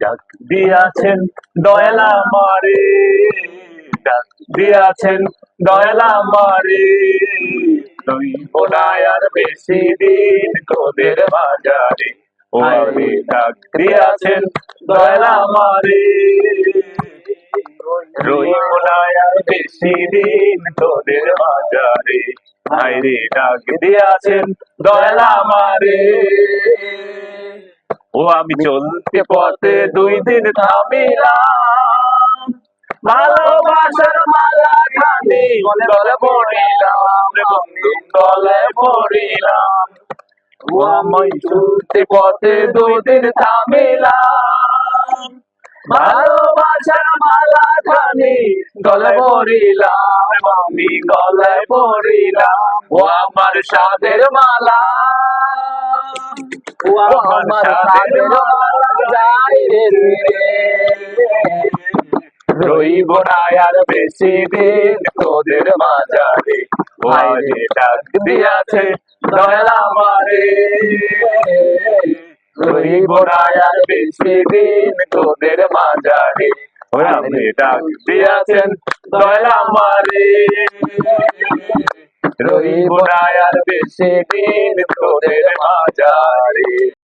ডাক দিয়াছেন দয়ালা মারে ডাক দিয়াছেন দয়ালা মারে তুই বোনায় আর বেশি দিন তোদের বাজারে ও আমি ডাক দিয়াছেন দয়ালা মারে রই বোনায় আর বেশি দিন তোদের বাজারে হাইরে ডাক দিয়াছেন দয়ালা মারে ও আমি চলতে পথে দুই দিন থামিলাম। ভালোবাসার মালা খানি গলে পড়িলাম রে বন্ধু গলে পড়িলাম। ও আমি চলতে পথে দুই দিন থামিলাম। ভালোবাসার মালা খানি গলে পড়িলাম আমি গলে পড়িলাম। ও আমার সাদের মালা ও আমার সাদের রে রইব না আর বেশি দিন তোদের মাঝারে। ওয়ারে ডাক দিয়াছে দয়ালা মারে রইব না আর বেশি দিন তোদের মাঝারে। ওরামে ডাক দিয়াছেন দয়ালা মারে রইব না আর বেশি দিন তোদের মাঝারে